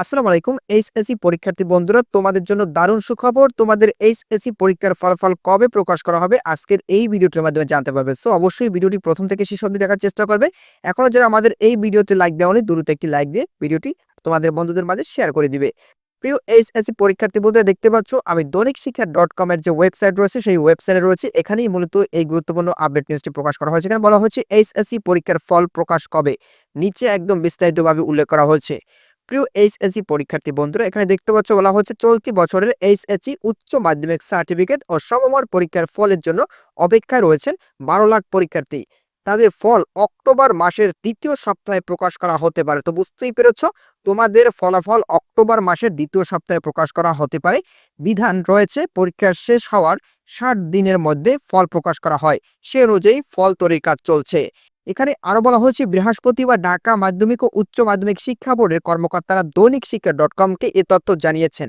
আসসালামু আলাইকুম, এইচএসসি পরীক্ষার্থী বন্ধুরা, তোমাদের জন্য দারুণ সুখবর। তোমাদের এইচএসসি পরীক্ষার ফলাফল কবে প্রকাশ করা হবে? আজকের এই ভিডিওটির মাধ্যমে জানতে পারবে। সো অবশ্যই ভিডিওটি প্রথম থেকে শেষ অবধি দেখার চেষ্টা করবে। এখনও যারা আমাদের এই ভিডিওতে লাইক দেওয়া দ্রুত একটি লাইক দিয়ে ভিডিওটি তোমাদের বন্ধুদের মাঝে শেয়ার করে দিবে। প্রিয় এইচএসসি পরীক্ষার্থী বন্ধুরা, দেখতে পাচ্ছ, আমি দৈনিক শিক্ষা ডট কমের যে ওয়েবসাইট রয়েছে, সেই ওয়েবসাইটে রয়েছে। এখানেই মূলত এই গুরুত্বপূর্ণ আপডেট নিউজটি প্রকাশ করা হয়েছে। এখানে বলা হচ্ছে এইচএসসি পরীক্ষার ফল প্রকাশ কবে? নিচে একদম বিস্তারিতভাবে উল্লেখ করা হয়েছে। প্রিয় এইচএসসি পরীক্ষার্থী বন্ধুরা, এখানে দেখতে পাচ্ছ বলা হচ্ছে চলতি বছরের এইচএসসি উচ্চ মাধ্যমিক সার্টিফিকেট ও সমমার পরীক্ষার ফলের জন্য অপেক্ষায় রয়েছেন বারো লাখ পরীক্ষার্থী। তাদের ফল অক্টোবর মাসের দ্বিতীয় সপ্তাহে প্রকাশ করা হতে পারে। তো বুঝতেই পেরেছ, তোমাদের ফলাফল অক্টোবর মাসের দ্বিতীয় সপ্তাহে প্রকাশ করা হতে পারে। বিধান রয়েছে, পরীক্ষা শেষ হওয়ার ষাট দিনের মধ্যে ফল প্রকাশ করা হয়। সে অনুযায়ী ফল তৈরির কাজ চলছে। এখানে আরও বলা হয়েছে বৃহস্পতিবার ঢাকা মাধ্যমিক ও উচ্চ মাধ্যমিক শিক্ষা বোর্ডের কর্মকর্তারা দৈনিক শিক্ষা ডট কমকে এ তথ্য জানিয়েছেন।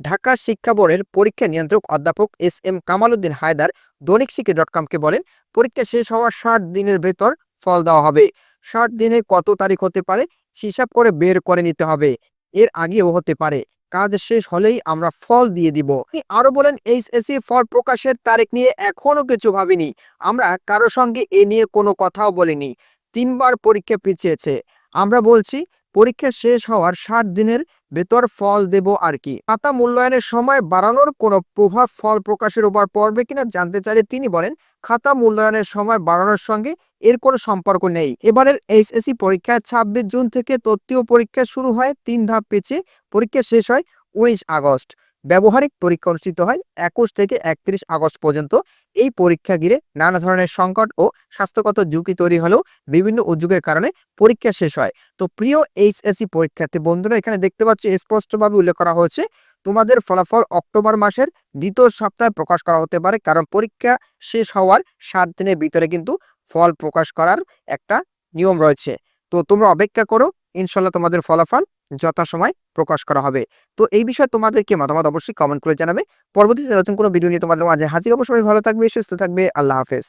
ঢাকা শিক্ষা বোর্ডের পরীক্ষা নিয়ন্ত্রক অধ্যাপক এস এম কামালউদ্দিন হায়দার দৈনিক শিক্ষা ডট কমকে বলেন, পরীক্ষা শেষ হওয়ার ষাট দিনের ভেতর ফল দেওয়া হবে। ষাট দিনে কত তারিখ হতে পারে হিসাব করে বের করে নিতে হবে। এর আগেও হতে পারে। কাজ শেষ হলেই আমরা ফল দিয়ে দিব। আরও বলেন এইচএসসি ফল প্রকাশের তারিখ নিয়ে এখনও কিছু ভাবিনি। আমরা কারও সঙ্গে এ নিয়ে কোনো কথাও বলিনি। তিনবার পরীক্ষা পিছিয়েছে। আমরা বলছি, পরীক্ষা শেষ হওয়ার ষাট দিনের ভেতর ফল দেব আর কি। খাতা মূল্যায়নের সময় বাড়ানোর কোনো প্রভাব ফল প্রকাশের উপর পড়বে কিনা জানতে চাইলে তিনি বলেন, খাতা মূল্যায়নের সময় বাড়ানোর সঙ্গে এর কোনো সম্পর্ক নেই। এবারের এইচএসসি পরীক্ষা ছাব্বিশ জুন থেকে তত্ত্বীয় পরীক্ষা শুরু হয়, তিন ধাপ পিছিয়ে পরীক্ষা শেষ হয় উনিশ আগস্ট। ব্যবহারিক পরীক্ষা অনুষ্ঠিত হয় একুশ থেকে একত্রিশ আগস্ট পর্যন্ত। এই পরীক্ষা ঘিরে নানা ধরনের সংকট ও স্বাস্থ্যগত ঝুঁকি তৈরি হলেও বিভিন্ন উদ্যোগের কারণে পরীক্ষা শেষ হয়। তো প্রিয় এইচএসসি পরীক্ষার্থী বন্ধুরা, এখানে দেখতে পাচ্ছি স্পষ্টভাবে উল্লেখ করা হয়েছে, তোমাদের ফলাফল অক্টোবর মাসের দ্বিতীয় সপ্তাহে প্রকাশ করা হতে পারে, কারণ পরীক্ষা শেষ হওয়ার সাত দিনের ভিতরে কিন্তু ফল প্রকাশ করার একটা নিয়ম রয়েছে। তো তোমরা অপেক্ষা করো, ইনশাল্লাহ তোমাদের ফলাফল যথাসময় প্রকাশ করা হবে। তো এই বিষয়ে তোমাদেরকে মতামত অবশ্যই কমেন্ট করে জানাবে। পরবর্তীতে নতুন কোনো ভিডিও নিয়ে তোমাদের মাঝে হাজির অবশ্যই ভালো থাকবে, সুস্থ থাকবে। আল্লাহ হাফেজ।